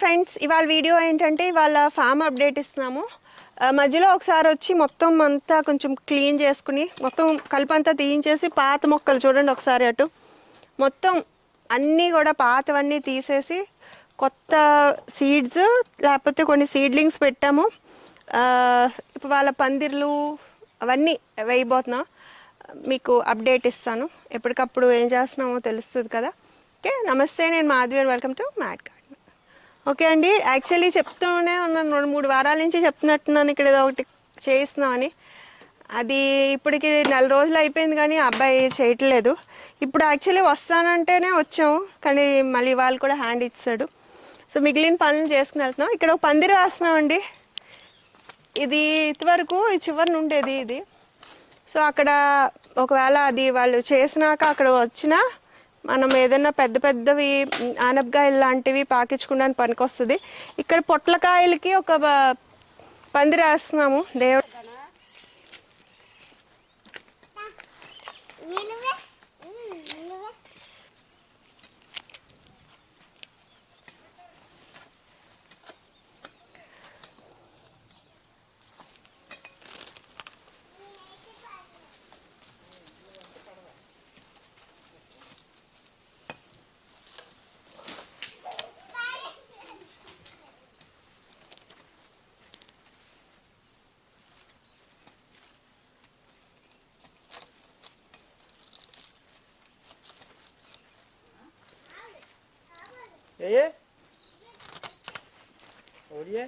Friends ఇవాళ video ఏంటంటే ఇవాళ ఫామ్ అప్డేట్ ఇస్తున్నాము. మధ్యలో ఒకసారి వచ్చి మొత్తం అంతా కొంచెం క్లీన్ చేసుకుని మొత్తం కలుపంతా తీయించేసి పాత మొక్కలు చూడండి ఒకసారి అటు. మొత్తం అన్నీ కూడా పాతవన్నీ తీసేసి కొత్త సీడ్స్ లేకపోతే కొన్ని సీడ్లింగ్స్ పెట్టాము. ఇప్పుడు వాళ్ళ పందిర్లు అవన్నీ వేయబోతున్నాం. మీకు అప్డేట్ ఇస్తాను. ఎప్పటికప్పుడు ఏం చేస్తున్నామో తెలుస్తుంది కదా. ఓకే నమస్తే నేను Madhavi and welcome to mat okay అండి. యాక్చువల్లీ చెప్తూనే ఉన్నాను. రెండు మూడు వారాల నుంచి చెప్తున్నట్టున్నాను. ఇక్కడ ఏదో ఒకటి చేస్తున్నామని అది ఇప్పటికి నెల రోజులు అయిపోయింది కానీ ఆ అబ్బాయి చేయట్లేదు. ఇప్పుడు యాక్చువల్లీ వస్తానంటేనే వచ్చాము. కానీ మళ్ళీ వాళ్ళు కూడా హ్యాండ్ ఇచ్చాడు. సో మిగిలిన పనులు చేసుకుని వెళ్తున్నాం. ఇక్కడ ఒక పందిరి వేస్తున్నామండి ఇది ఇంతవరకు చివరిని ఉండేది ఇది? సో అక్కడ ఒకవేళ అది వాళ్ళు చేసినాక అక్కడ వచ్చినా మనం ఏదైనా పెద్ద పెద్దవి మ్, ఆనపకాయలు లాంటివి పాకించుకోవడానికి పనికొస్తుంది. ఇక్కడ పొట్లకాయలకి ఒక పందిరేస్తున్నాము దేవుడు ये और ये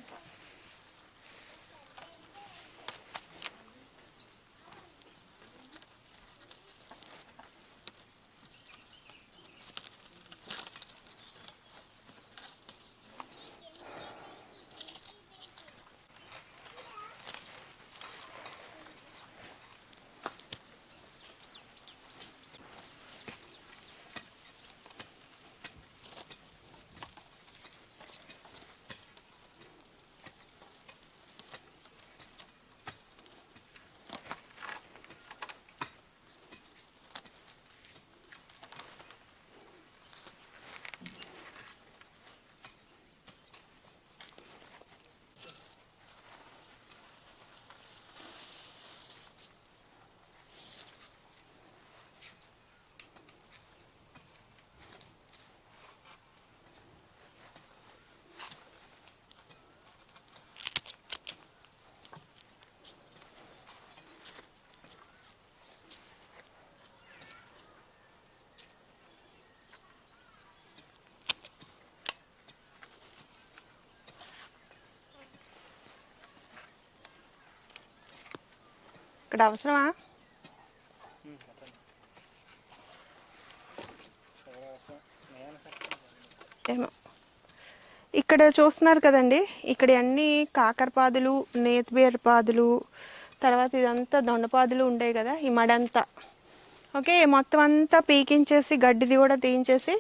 ఇక్కడ అవసరమా? ఏమో. ఇక్కడ చూస్తున్నారు కదండి ఇక్కడ అన్ని కాకరపాదులు నేతిబీర పాదులు తర్వాత ఇదంతా దొండపాదులు ఉండేవి కదా ఈ మడంతా. ఓకే మొత్తం అంతా పీకించేసి గడ్డిది కూడా తీయించేసి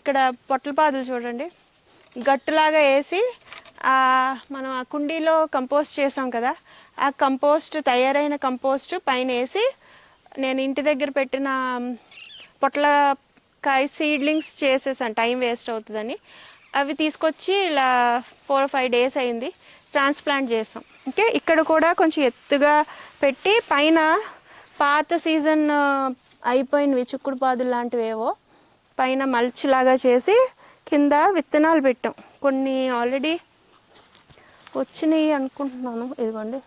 ఇక్కడ పొట్ల పాదులు చూడండి. గట్టులాగా వేసి మనం ఆ కుండీలో కంపోస్ట్ చేసాం కదా ఆ కంపోస్ట్ తయారైన కంపోస్ట్ పైన వేసి నేను ఇంటి దగ్గర పెట్టిన పొట్లకాయ సీడ్లింగ్స్ చేసేసాను టైం వేస్ట్ అవుతుందని. అవి తీసుకొచ్చి ఇలా ఫోర్ ఫైవ్ డేస్ అయింది ట్రాన్స్ప్లాంట్ చేసాం. ఓకే ఇక్కడ కూడా కొంచెం ఎత్తుగా పెట్టి పైన పాత సీజన్ అయిపోయినవి చిక్కుడు పాదులు లాంటివి ఏవో పైన మల్చ్ లాగా చేసి కింద విత్తనాలు పెట్టాం. కొన్ని ఆల్రెడీ వచ్చినాయి అనుకుంటున్నాను. ఇదిగోండి.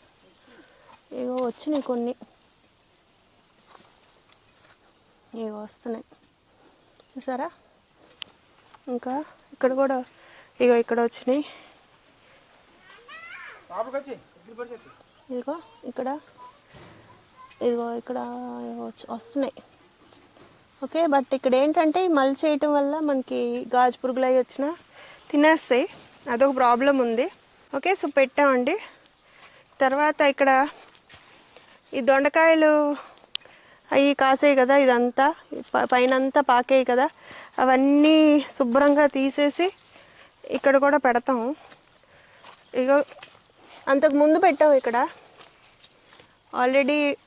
ఇగో వచ్చినాయి కొన్ని. ఇగో వస్తున్నాయి. చూసారా? ఇంకా ఇక్కడ కూడా ఇగో ఇక్కడ వచ్చినాయి. ఇదిగో ఇక్కడ. ఇదిగో ఇక్కడ వస్తున్నాయి. ఓకే బట్ ఇక్కడ ఏంటంటే మళ్ళీ చేయటం వల్ల మనకి గాజు పురుగులు అవి వచ్చినా తినేస్తాయి. అదొక ప్రాబ్లం ఉంది. ఓకే సో పెట్టామండి. తర్వాత ఇక్కడ ఈ దొండకాయలు అవి కాసాయి కదా ఇదంతా. ప- పైనంతా పాకాయి కదా. అవన్నీ శుభ్రంగా తీసేసి ఇక్కడ కూడా పెడతాము. ఇగో అంతకు ముందు పెట్టాము ఇక్కడ. ఆల్రెడీ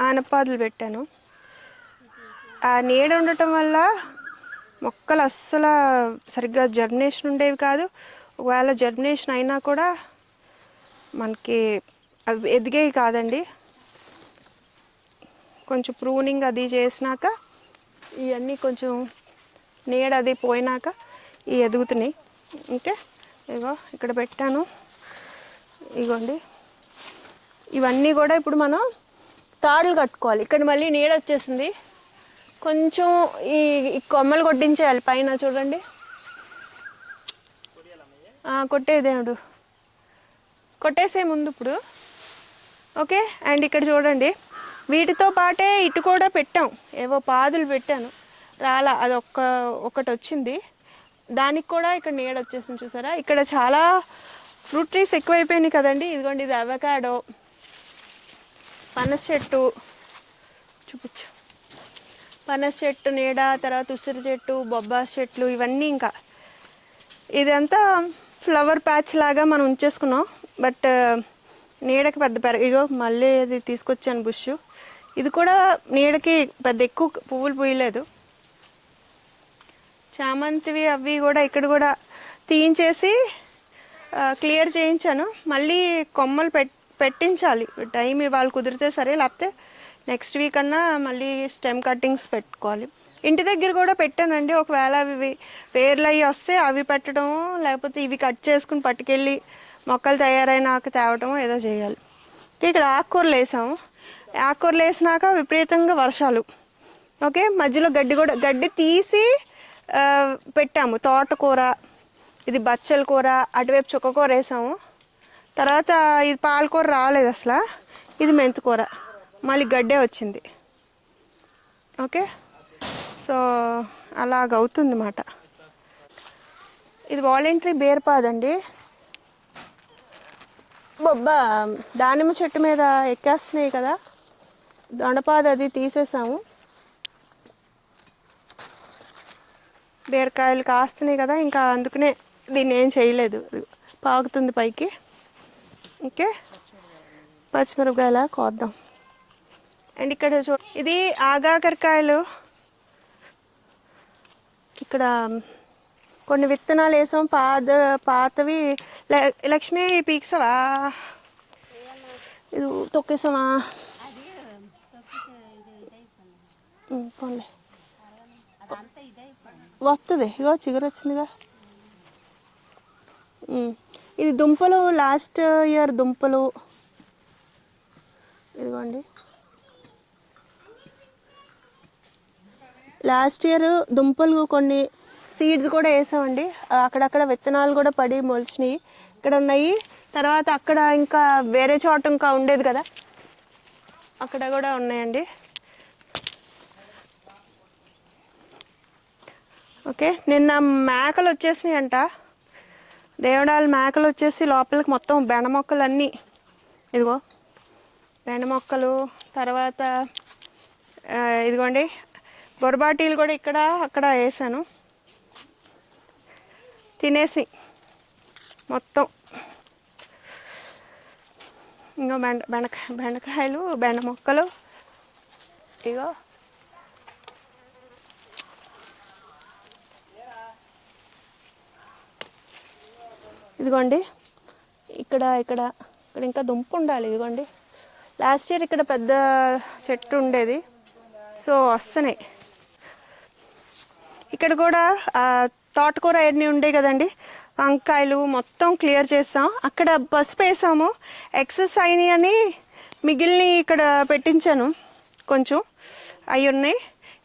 ఆనపాదులు పెట్టాను. ఆ నీడ ఉండటం వల్ల మొక్కలు అస్సలు సరిగ్గా జర్మినేషన్ ఉండేవి కాదు. ఒకవేళ జర్మినేషన్ అయినా కూడా మనకి అవి ఎదిగేవి కాదండి. కొంచెం ప్రూనింగ్ అది చేసినాక ఇవన్నీ కొంచెం నీడ అది పోయినాక ఇవి ఎదుగుతున్నాయి. ఓకే? ఇగో ఇక్కడ పెట్టాను. ఇగోండి ఇవన్నీ కూడా ఇప్పుడు మనం తాడులు కట్టుకోవాలి. ఇక్కడ మళ్ళీ నీడ వచ్చేసింది. కొంచెం ఈ ఈ కొమ్మలు కొట్టించేయాలి. పైన చూడండి. ఆ, కొట్టేదేముడు కొట్టేసే ముందు ఇప్పుడు. ఓకే? అండ్ ఇక్కడ చూడండి. వీటితో పాటే ఇటు కూడా పెట్టాం. ఏవో పాదులు పెట్టాను. రాలా అది ఒక్క ఒకటి వచ్చింది. దానికి కూడా ఇక్కడ నీడ వచ్చేసింది చూసారా? ఇక్కడ చాలా ఫ్రూట్ ట్రీస్ ఎక్కువైపోయినాయి కదండి. ఇదిగోండి ఇది అవకాడో పనస చెట్టు. చూపించు. పనస చెట్టు నీడ తర్వాత ఉసిరి చెట్టు బొబ్బాస్ చెట్లు ఇవన్నీ ఇంకా. ఇదంతా ఫ్లవర్ ప్యాచ్ లాగా మనం ఉంచేసుకున్నాం. బట్ నీడకి పెద్ద పెరగ ఇగో మళ్ళీ అది తీసుకొచ్చాను బుష్ ఇది కూడా నీడకి పెద్ద ఎక్కువ పువ్వులు పూయలేదు. చామంతివి అవి కూడా ఇక్కడ కూడా తీయించేసి క్లియర్ చేయించాను. మళ్ళీ కొమ్మలు పెట్ పెట్టించాలి. టైం ఇవాళ కుదిరితే సరే లేకపోతే నెక్స్ట్ వీక్ అన్నా మళ్ళీ స్టెమ్ కట్టింగ్స్ పెట్టుకోవాలి. ఇంటి దగ్గర కూడా పెట్టానండి. ఒకవేళ అవి పేర్లు అవి వస్తే అవి పెట్టడం లేకపోతే ఇవి కట్ చేసుకుని పట్టుకెళ్ళి మొక్కలు తయారైనాక తేవటం ఏదో చేయాలి. ఇక్కడ ఆకుకూరలు వేసాము. ఆకుకూరలు వేసినాక విపరీతంగా వర్షాలు. ఓకే? మధ్యలో గడ్డి కూడా గడ్డి తీసి పెట్టాము. తోటకూర ఇది బచ్చల కూర అటువైపు చుక్కకూర వేసాము. తర్వాత ఇది పాలకూర రాలేదు అసలు. ఇది మెంతికూర. మళ్ళీ గడ్డే వచ్చింది. ఓకే? సో అలాగ అవుతుంది మాట. ఇది వాలంటరీ బేర్పాదండి బొబ్బా దానిమ్మ చెట్టు మీద ఎక్కేస్తున్నాయి కదా. దొండపాద అది తీసేసాము. బీరకాయలు కాస్తున్నాయి కదా ఇంకా అందుకనే దీన్ని ఏం చేయలేదు. పాకుతుంది పైకి. ఓకే? పచ్చిమిరపకాయలా కోద్దాం. అండ్ ఇక్కడ చూ ఇది ఆగాకరకాయలు ఇక్కడ కొన్ని విత్తనాలు వేసాం. పాత పాతవి. లక్ష్మి పీక్సవా? ఇది తొక్కేసామా? పోన్లే. వస్తుంది ఇగో చిగురు వచ్చిందిగా. ఇది దుంపలు. లాస్ట్ ఇయర్ దుంపలు. ఇదిగోండి. లాస్ట్ ఇయర్ దుంపలు కొన్ని సీడ్స్ కూడా వేసామండి. అక్కడక్కడ విత్తనాలు కూడా పడి మొలిచినాయి. ఇక్కడ ఉన్నాయి. తర్వాత అక్కడ ఇంకా వేరే చోట ఇంకా ఉండేది కదా. అక్కడ కూడా ఉన్నాయండి. ఓకే నిన్న మేకలు వచ్చేసినాయి అంట దేవడాల మేకలు వచ్చేసి లోపలికి మొత్తం బెండ మొక్కలు అన్నీ ఇదిగో బెండ మొక్కలు తర్వాత ఇదిగోండి బొరబాటీలు కూడా ఇక్కడ అక్కడ వేసాను. తినేసి మొత్తం. ఇంకా బెండ బెండకాయ బెండకాయలు బెండ మొక్కలు. ఇగో. ఇదిగోండి. ఇక్కడ ఇక్కడ ఇక్కడ ఇంకా దుంప ఉండాలి ఇదిగోండి. లాస్ట్ ఇయర్ ఇక్కడ పెద్ద చెట్టు ఉండేది. సో వస్తున్నాయి. ఇక్కడ కూడా తోటకూర అన్నీ ఉండే కదండి? వంకాయలు మొత్తం క్లియర్ చేసాం అక్కడ పసుపు వేసాము. ఎక్సెస్ అయినాయి అని మిగిలిన ఇక్కడ పెట్టించాను. కొంచెం అవి ఉన్నాయి.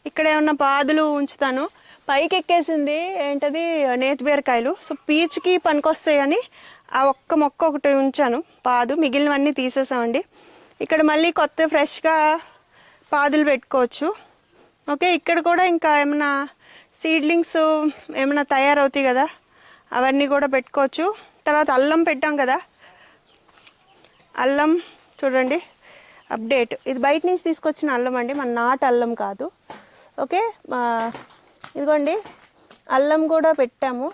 ఇక్కడ ఏమన్నా పాదులు ఉంచుతాను. పైకి ఎక్కేసింది ఏంటది? నేతి బీరకాయలు. సో పీచుకి పనికొస్తాయని ఆ ఒక్క మొక్క ఒకటి ఉంచాను. పాదు మిగిలినవన్నీ తీసేసామండి. ఇక్కడ మళ్ళీ కొత్త ఫ్రెష్గా పాదులు పెట్టుకోవచ్చు. ఓకే ఇక్కడ కూడా ఇంకా ఏమైనా సీడ్లింగ్స్ ఏమైనా తయారవుతాయి కదా అవన్నీ కూడా పెట్టుకోవచ్చు. తర్వాత అల్లం పెట్టాం కదా అల్లం చూడండి అప్డేట్. ఇది బయట నుంచి తీసుకొచ్చిన అల్లం అండి మన నాటు అల్లం కాదు. ఓకే మా ఇదిగోండి అల్లం కూడా పెట్టాము.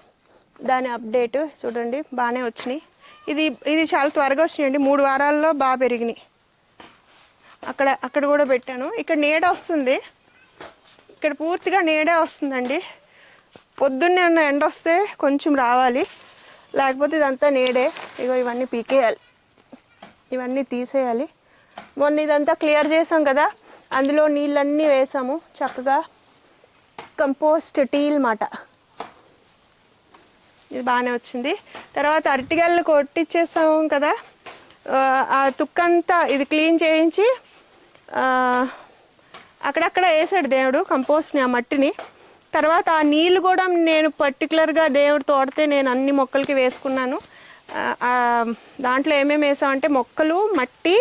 దాని అప్డేట్ చూడండి బాగానే వచ్చినాయి. ఇది ఇది చాలా త్వరగా వచ్చినాయండి మూడు వారాల్లో బాగా పెరిగినాయి. అక్కడ అక్కడ కూడా పెట్టాను. ఇక్కడ నీడ వస్తుంది. ఇక్కడ పూర్తిగా నీడే వస్తుందండి. పొద్దున్నే ఉన్న ఎండ వస్తే కొంచెం రావాలి. లేకపోతే ఇదంతా నీడే. ఇగో ఇవన్నీ పీకేయాలి. ఇవన్నీ తీసేయాలి. మొన్న ఇదంతా క్లియర్ చేసాం కదా. అందులో నీళ్ళన్నీ వేసాము. చక్కగా కంపోస్ట్ టీల్ మాట. ఇది బాగానే వచ్చింది. తర్వాత అరటిగల్లు కొట్టించేసాము కదా. ఆ, తుక్కంతా ఇది క్లీన్ చేయించి అక్కడక్కడ వేసాడు దేవుడు కంపోస్ట్ని ఆ మట్టిని. తర్వాత ఆ నీళ్ళు కూడా నేను పర్టికులర్గా దేవుడు తోడితే నేను అన్ని మొక్కలకి వేసుకున్నాను. దాంట్లో ఏమేమి వేసామంటే మొక్కలు మట్టి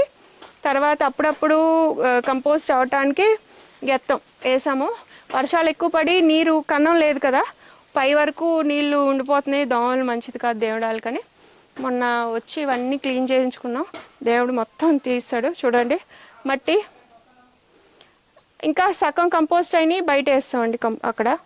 తర్వాత అప్పుడప్పుడు కంపోస్ట్ అవటానికి గెత్తం వేసాము. వర్షాలు ఎక్కువ పడి నీరు కన్నం లేదు కదా పై వరకు నీళ్ళు ఉండిపోతున్నాయి. దోమలు మంచిది కాదు దేవుడాలకని. కానీ మొన్న వచ్చి ఇవన్నీ క్లీన్ చేయించుకున్నాం. దేవుడు మొత్తం తీస్తాడు. చూడండి మట్టి ఇంకా సగం కంపోస్ట్ అయినాయి బయట వేస్తామండి కం అక్కడ.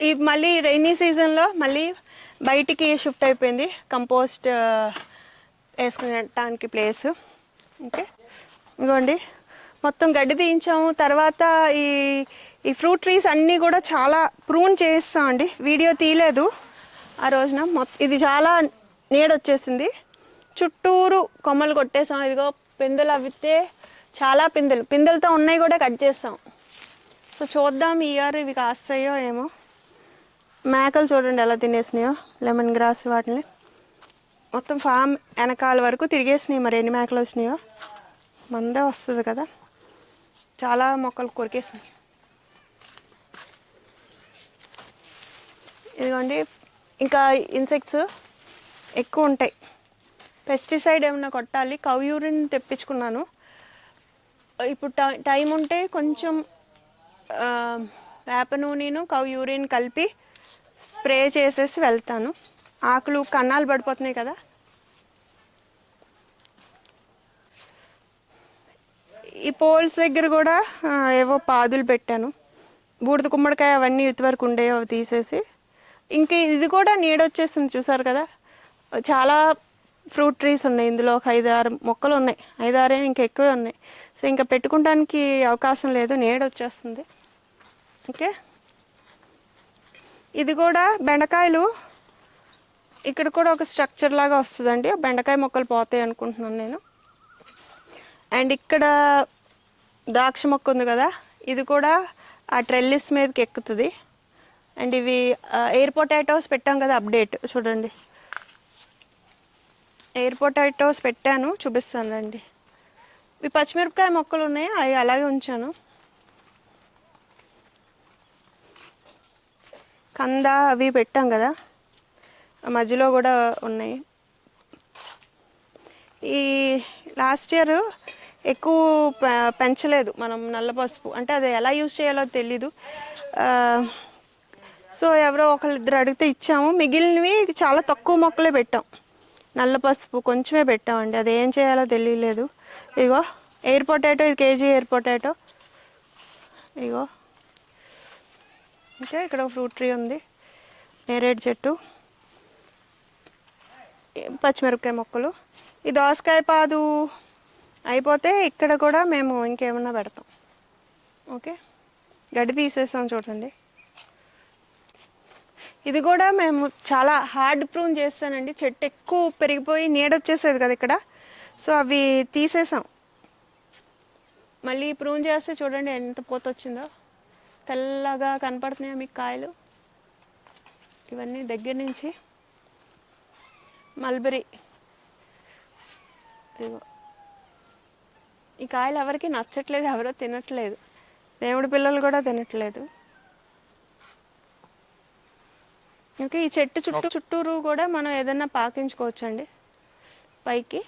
ఈ మళ్ళీ రైనీ సీజన్లో మళ్ళీ బయటికి షిఫ్ట్ అయిపోయింది కంపోస్ట్ వేసుకునేటానికి ప్లేస్. ఓకే. ఇదిగోండి మొత్తం గడ్డి తీయించాము. తర్వాత ఈ ఈ ఫ్రూట్ ట్రీస్ అన్నీ కూడా చాలా ప్రూన్ చేస్తామండి. వీడియో తీయలేదు ఆ రోజున. మొత్తం ఇది చాలా నీడొచ్చేసింది. చుట్టూరు కొమ్మలు కొట్టేసాం. ఇదిగో పిందెలు అవితే చాలా పిందెలు. పిందెలతో ఉన్నాయి కూడా కట్ చేస్తాం. సో చూద్దాం ఈ ఇయర్ ఇవి కాస్తాయో ఏమో. మేకలు చూడండి ఎలా తినేసినాయో లెమన్ గ్రాస్ వాటిని. మొత్తం ఫామ్ వెనకాల వరకు తిరిగేసినాయి మరి ఎన్ని మేకలు వచ్చినాయో. మందే వస్తుంది కదా. చాలా మొక్కలు కొరికేసినాయి. ఇదిగోండి ఇంకా ఇన్సెక్ట్స్ ఎక్కువ ఉంటాయి. పెస్టిసైడ్ ఏమైనా కొట్టాలి? కవ్ యూరిన్ తెప్పించుకున్నాను. ఇప్పుడు టై- టైం ఉంటే కొంచెం వేప నూనెను కవ్ యూరిన్ కలిపి స్ప్రే చేసేసి వెళ్తాను. ఆకులు కన్నాలు పడిపోతున్నాయి కదా. ఈ పోల్స్ దగ్గర కూడా ఏవో పాదులు పెట్టాను. బూడిద గుమ్మడికాయ అవన్నీ ఇదివరకు ఉండేవి అవి తీసేసి. ఇంకా ఇది కూడా నీడొచ్చేసింది చూసారు కదా. చాలా ఫ్రూట్ ట్రీస్ ఉన్నాయి. ఇందులో ఒక ఐదు ఆరు మొక్కలు ఉన్నాయి. ఐదు ఆరు ఇంకా ఎక్కువే ఉన్నాయి. సో ఇంకా పెట్టుకోవడానికి అవకాశం లేదు. నీడ వచ్చేస్తుంది. ఓకే? ఇది కూడా బెండకాయలు. ఇక్కడ కూడా ఒక స్ట్రక్చర్ లాగా వస్తుందండి. బెండకాయ మొక్కలు పోతాయి అనుకుంటున్నాను నేను. అండ్ ఇక్కడ ద్రాక్ష మొక్క ఉంది కదా. ఇది కూడా ఆ ట్రెల్లిస్ మీదకి ఎక్కుతుంది. అండ్ ఇవి ఎయిర్ పొటాటోస్ పెట్టాం కదా అప్డేట్. చూడండి. ఎయిర్ పొటాటోస్ పెట్టాను చూపిస్తాను రండి ఇవి పచ్చిమిరపకాయ మొక్కలు ఉన్నాయి అవి అలాగే ఉంచాను. కంద అవి పెట్టాం కదా ఆ మధ్యలో కూడా ఉన్నాయి. ఈ లాస్ట్ ఇయర్ ఎక్కువ పెంచలేదు మనం నల్ల పసుపు. అంటే అది ఎలా యూజ్ చేయాలో తెలీదు. సో ఎవరో ఒకళ్ళు ఇద్దరు అడిగితే ఇచ్చాము. మిగిలినవి చాలా తక్కువ మొక్కలే పెట్టాం. నల్ల పసుపు కొంచెమే పెట్టామండి. అది ఏం చేయాలో తెలియలేదు. ఇగో ఎయిర్ పొటాటో ఇది కేజీ ఎయిర్ పొటాటో. ఇగో ఇంకా ఇక్కడ ఫ్రూట్ ట్రీ ఉంది. నేరేడు చెట్టు. పచ్చిమిరపకాయ మొక్కలు. ఈ దోసకాయ పాదు అయిపోతే ఇక్కడ కూడా మేము ఇంకేమన్నా పెడతాం. ఓకే? గడ్డి తీసేస్తాం చూడండి. ఇది కూడా మేము చాలా హార్డ్ ప్రూన్ చేస్తానండి. చెట్టు ఎక్కువ పెరిగిపోయి నీడొచ్చేసేది కదా ఇక్కడ. సో అవి తీసేసాం. మళ్ళీ ప్రూన్ చేస్తే చూడండి ఎంత పూత వచ్చిందో. తెల్లగా కనపడుతున్నాయా మీకు కాయలు? ఇవన్నీ దగ్గర నుంచి మల్బరీ ఇదిగో. ఈ కాయలు ఎవరికి నచ్చట్లేదు ఎవరో తినట్లేదు. దేవుడి పిల్లలు కూడా తినట్లేదు. ఇంకా ఈ చెట్టు చుట్టూ చుట్టూరు కూడా మనం ఏదైనా పాకించుకోవచ్చండి? పైకి.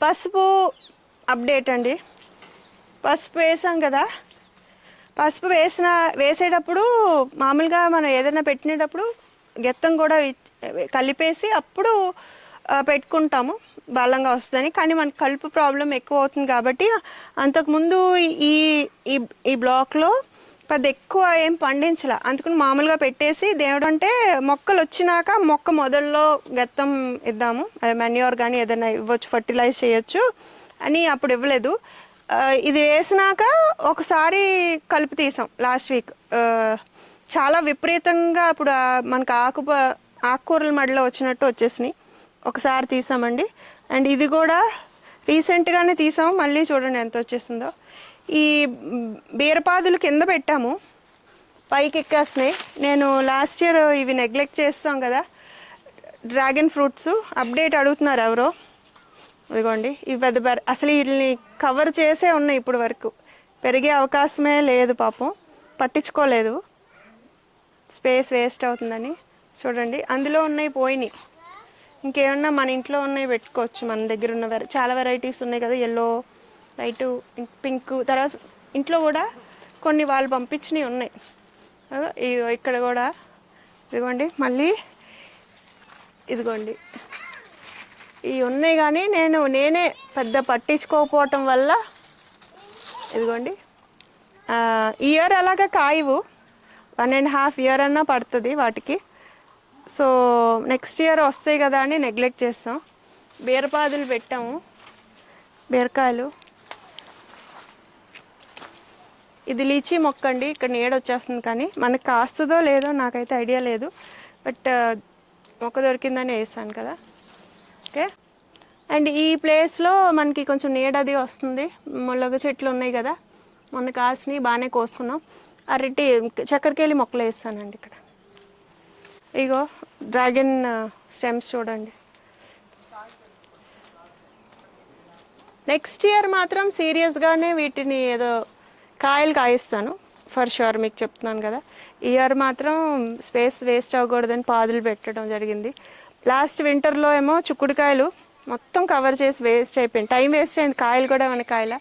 పసుపు అప్డేట్ అండి. పసుపు వేసాం కదా. పసుపు వేసిన వేసేటప్పుడు మామూలుగా మనం ఏదైనా పెట్టినప్పుడు గెత్తం కూడా కలిపేసి అప్పుడు పెట్టుకుంటాము. బలంగా వస్తుందని. కానీ మనకి కలుపు ప్రాబ్లం ఎక్కువ అవుతుంది కాబట్టి అంతకుముందు ఈ ఈ ఈ బ్లాక్లో పెద్ద ఎక్కువ ఏం పండించలే. అందుకని మామూలుగా పెట్టేసి దేవుడు అంటే మొక్కలు వచ్చినాక మొక్క మొదల్లో గెత్తం ఇద్దాము. మెన్యూర్ కానీ ఏదైనా ఇవ్వచ్చు ఫర్టిలైజ్ చేయొచ్చు అని అప్పుడు ఇవ్వలేదు. ఇది వేసినాక ఒకసారి కలుపు తీసాం లాస్ట్ వీక్. చాలా విపరీతంగా ఇప్పుడు మనకు ఆకు ఆకుకూరల మడిలో వచ్చినట్టు వచ్చేసినాయి. ఒకసారి తీసామండి. అండ్ ఇది కూడా రీసెంట్గానే తీసాము. మళ్ళీ చూడండి ఎంత వచ్చేసిందో. ఈ బీరపాదులు కింద పెట్టాము. పైకి ఎక్కేస్తున్నాయి. నేను లాస్ట్ ఇయర్ ఇవి నెగ్లెక్ట్ చేస్తాం కదా. డ్రాగన్ ఫ్రూట్స్ అప్డేట్ అడుగుతున్నారు ఎవరో. ఇదిగోండి. ఇవి పెద్ద అసలు వీటిని కవర్ చేసే ఉన్నాయి ఇప్పుడు వరకు. పెరిగే అవకాశమే లేదు పాపం. పట్టించుకోలేదు. స్పేస్ వేస్ట్ అవుతుందని. చూడండి. అందులో ఉన్నాయి పోయినాయి. ఇంకేమన్నా మన ఇంట్లో ఉన్నాయి పెట్టుకోవచ్చు. మన దగ్గర ఉన్న చాలా వెరైటీస్ ఉన్నాయి కదా. ఎల్లో లైట్ పింక్ తర్వాత ఇంట్లో కూడా కొన్ని వాళ్ళు పంపించినవి ఉన్నాయి. ఇదిగో ఇక్కడ కూడా ఇదిగోండి మళ్ళీ ఇదిగోండి. ఇవి ఉన్నాయి కానీ నేను నేనే పెద్ద పట్టించుకోకపోవటం వల్ల ఇదిగోండి. ఇయర్ అలాగా కాయవు. వన్ అండ్ హాఫ్ ఇయర్ అన్నా పడుతుంది వాటికి. సో నెక్స్ట్ ఇయర్ వస్తాయి కదా అని నెగ్లెక్ట్ చేస్తాం. బీరపాదులు పెట్టాము. బీరకాయలు. ఇది లీచీ మొక్క అండి ఇక్కడ నీడ వచ్చేస్తుంది కానీ మనకు కాస్తుందో లేదో నాకైతే ఐడియా లేదు. బట్ మొక్క దొరికిందని వేసాను కదా. ఓకే? అండ్ ఈ ప్లేస్లో మనకి కొంచెం నీడ అది వస్తుంది. ముళ్ళగ చెట్లు ఉన్నాయి కదా. మొన్న కాసినవి బాగానే కోసుకున్నాం అరటి చక్కెరకేళి మొక్కలు వేస్తానండి ఇక్కడ. ఇగో డ్రాగన్ స్టెమ్స్ చూడండి. నెక్స్ట్ ఇయర్ మాత్రం సీరియస్గానే వీటిని ఏదో కాయలు కాయిస్తాను ఫర్ షూర్ మీకు చెప్తున్నాను కదా. ఇయర్ మాత్రం స్పేస్ వేస్ట్ అవ్వకూడదని పాదులు పెట్టడం జరిగింది. లాస్ట్ వింటర్లో ఏమో చుక్కుడుకాయలు మొత్తం కవర్ చేసి వేస్ట్ అయిపోయింది. టైం వేస్ట్ అయింది కాయలు కూడా మన కాయల.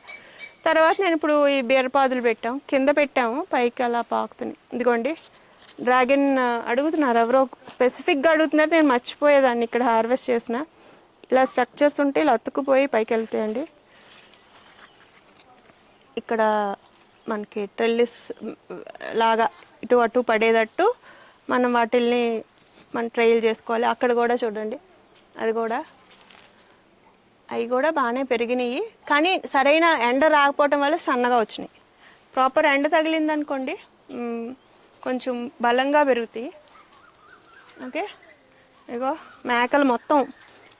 తర్వాత నేను ఇప్పుడు ఈ బీరపాదులు పెట్టాం కింద పెట్టాము పైకి అలా పాకుతున్నాయి. ఇదిగోండి డ్రాగన్ అడుగుతున్నారు ఎవరో స్పెసిఫిక్గా అడుగుతున్నారు నేను మర్చిపోయేదాన్ని ఇక్కడ హార్వెస్ట్ చేసిన. ఇలా స్ట్రక్చర్స్ ఉంటే ఇలా అతుక్కుపోయి పైకి వెళ్తాయండి. ఇక్కడ మనకి ట్రెల్లిస్ లాగా ఇటు అటు పడేటట్టు మనం వాటిల్ని మనం ట్రైల్ చేసుకోవాలి. అక్కడ కూడా చూడండి. అది కూడా అవి కూడా బాగానే పెరిగినాయి. కానీ సరైన ఎండ రాకపోవటం వల్ల సన్నగా వచ్చినాయి. ప్రాపర్ ఎండ తగిలిందనుకోండి కొంచెం బలంగా పెరుగుతాయి. ఓకే? ఇగో మేకలు మొత్తం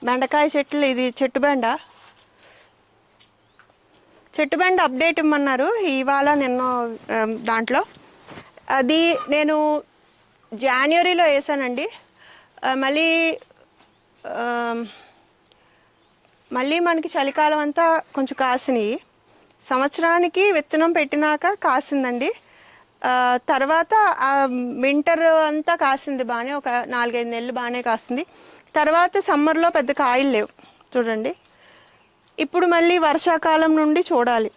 బెండకాయ చెట్లు ఇది చెట్టు బెండ. చెట్టు బెండ అప్డేట్ ఇమ్మన్నారు. ఇవాళ నిన్న దాంట్లో. అది నేను జనవరిలో వేసానండి మళ్ళీ మళ్ళీ మనకి చలికాలం అంతా కొంచెం కాసినాయి. సంవత్సరానికి విత్తనం పెట్టినాక కాసిందండి. తర్వాత ఆ వింటర్ అంతా కాసింది బాగానే ఒక నాలుగైదు నెలలు బాగానే కాసింది. తర్వాత సమ్మర్లో పెద్ద కాయలు లేవు. చూడండి. ఇప్పుడు మళ్ళీ వర్షాకాలం నుండి చూడాలి.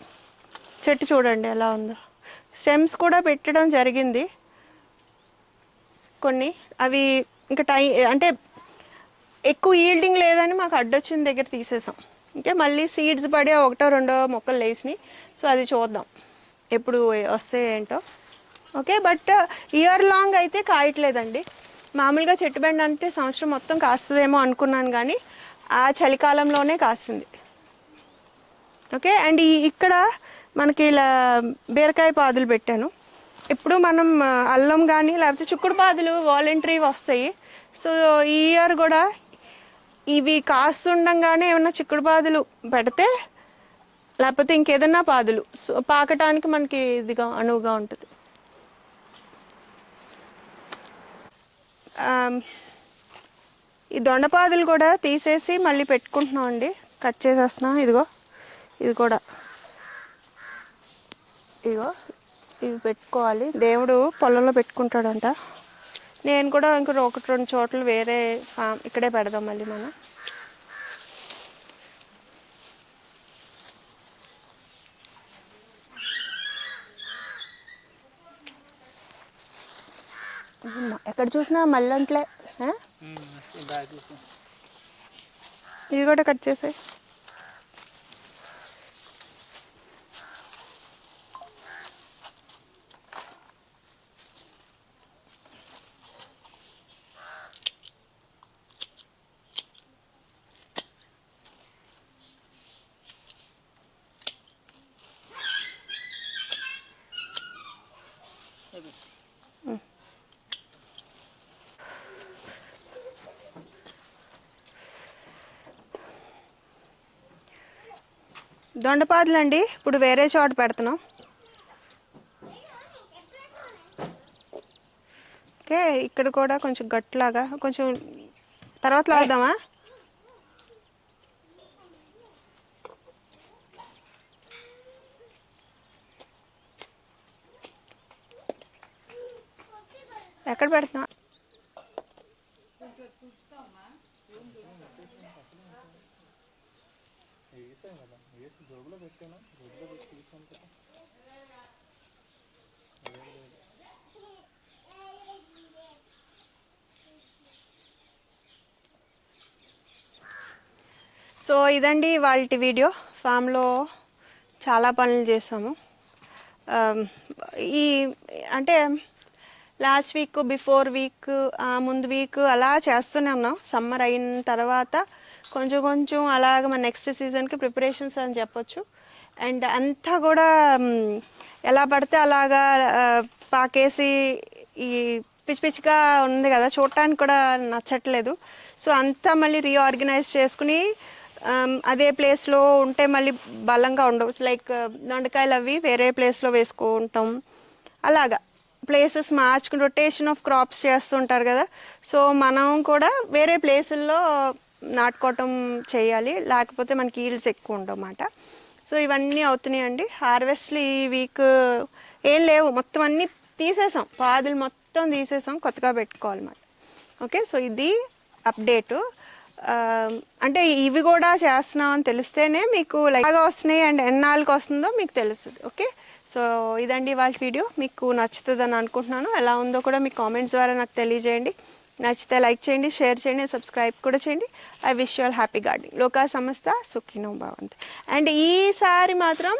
చెట్టు చూడండి ఎలా ఉందో. స్టెమ్స్ కూడా పెట్టడం జరిగింది. కొన్ని అవి ఇంకా టై అంటే ఎక్కువ ఈల్డింగ్ లేదని మాకు అడ్డొచ్చిన దగ్గర తీసేసాం. ఇంకా మళ్ళీ సీడ్స్ పడి ఒకటో రెండో మొక్కలు లేచినాయి. సో అది చూద్దాం ఎప్పుడు వస్తాయి ఏంటో. ఓకే బట్ ఇయర్ లాంగ్ అయితే కాయట్లేదండి. మామూలుగా చెట్టు బెండ అంటే సంవత్సరం మొత్తం కాస్తుందేమో అనుకున్నాను కానీ ఆ చలికాలంలోనే కాస్తుంది. ఓకే? అండ్ ఈ ఇక్కడ మనకి ఇలా బీరకాయ పాదులు పెట్టాను. ఇప్పుడు మనం అల్లం కానీ లేకపోతే చిక్కుడు పాదులు వాలంటరీ వస్తాయి. సో ఈ ఇయర్ కూడా ఇవి కాస్తుండగానే ఏమన్నా చిక్కుడు పాదులు పెడితే లేకపోతే ఇంకేదన్నా పాదులు. సో పాకటానికి మనకి ఇదిగా అనువుగా ఉంటుంది. ఈ దొండపాదులు కూడా తీసేసి మళ్ళీ పెట్టుకుంటున్నాం అండి. కట్ చేసేస్తున్నాం ఇదిగో. ఇది కూడా. ఇదిగో ఇవి పెట్టుకోవాలి. దేవుడు పొలంలో పెట్టుకుంటాడంట. నేను కూడా ఇంకో ఒకటి రెండు చోట్ల వేరే ఫామ్ ఇక్కడే పెడదాం మళ్ళీ మనం. ఎక్కడ చూసినా మళ్ళంట్లే ఇది కూడా కట్ చేసే దొండపాదులు అండి ఇప్పుడు వేరే చోట పెడుతున్నాం. ఓకే ఇక్కడ కూడా కొంచెం గట్లాగా కొంచెం తర్వాత లాగుదామా? ఎక్కడ పెడుతున్నా? సో ఇదండి వాళ్ళ వీడియో. ఫామ్లో చాలా పనులు చేసాము ఈ అంటే లాస్ట్ వీక్ బిఫోర్ వీక్ ముందు వీక్ అలా చేస్తూనే ఉన్నాం. సమ్మర్ అయిన తర్వాత కొంచెం కొంచెం అలాగ మన నెక్స్ట్ సీజన్కి ప్రిపరేషన్స్ అని చెప్పొచ్చు. అండ్ అంతా కూడా ఎలా పడితే అలాగా పాకేసి ఈ పిచ్చి పిచ్చిగా ఉంది కదా చూడటానికి కూడా నచ్చట్లేదు. సో అంతా మళ్ళీ రీఆర్గనైజ్ చేసుకుని అదే ప్లేస్లో ఉంటే మళ్ళీ బలంగా ఉండవు. లైక్ దొండకాయలు అవి వేరే ప్లేస్లో వేసుకుంటాం. అలాగా. ప్లేసెస్ మార్చుకుని రొటేషన్ ఆఫ్ క్రాప్స్ చేస్తుంటారు కదా. సో మనం కూడా వేరే ప్లేసుల్లో నాటుకోవటం చేయాలి లేకపోతే మనకి ఈల్డ్స్ ఎక్కువ ఉండవు సో ఇవన్నీ అవుతున్నాయండి. హార్వెస్ట్లు ఈ వీక్ ఏం లేవు. మొత్తం అన్నీ తీసేసాం. పాదులు మొత్తం తీసేసాం. కొత్తగా పెట్టుకోవాలన్నమాట. ఓకే? సో ఇది అప్డేటు. అంటే ఇవి కూడా చేస్తున్నాం అని తెలిస్తేనే మీకు లైక్ వస్తున్నాయి అండ్ ఎన్నాళ్ళకి వస్తుందో మీకు తెలుస్తుంది. ఓకే? సో ఇదండి వాళ్ళ వీడియో. మీకు నచ్చుతుందని అనుకుంటున్నాను. ఎలా ఉందో కూడా మీ కామెంట్స్ ద్వారా నాకు తెలియజేయండి. నచ్చితే లైక్ చేయండి షేర్ చేయండి సబ్స్క్రైబ్ కూడా చేయండి. I wish your happy gardening. లోకా సంస్థ సుఖినో భవంత్. అండ్ ఈసారి మాత్రం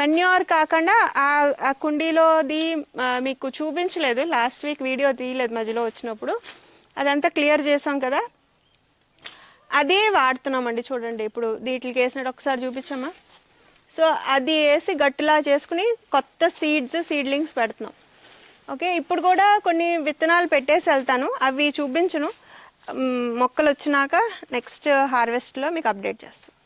మెన్యూర్ కాకుండా ఆ కుండీలోది మీకు చూపించలేదు. లాస్ట్ వీక్ వీడియో తీయలేదు మధ్యలో వచ్చినప్పుడు. అదంతా క్లియర్ చేసాం కదా. అదే వాడుతున్నామండి చూడండి. ఇప్పుడు దీంట్లోకి వేసినట్టు ఒకసారి చూపించమ్మా. సో అది వేసి గట్టులా చేసుకుని కొత్త సీడ్స్ సీడ్లింగ్స్ పెడుతున్నాం. ఓకే ఇప్పుడు కూడా కొన్ని విత్తనాలు పెట్టేసి వెళ్తాను. అవి చూపించను. మొక్కలు వచ్చినాక నెక్స్ట్ హార్వెస్ట్లో మీకు అప్డేట్ చేస్తాను.